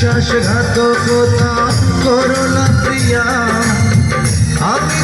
বিশ্বাসঘাতকতা করলাম প্রিয়া। আমি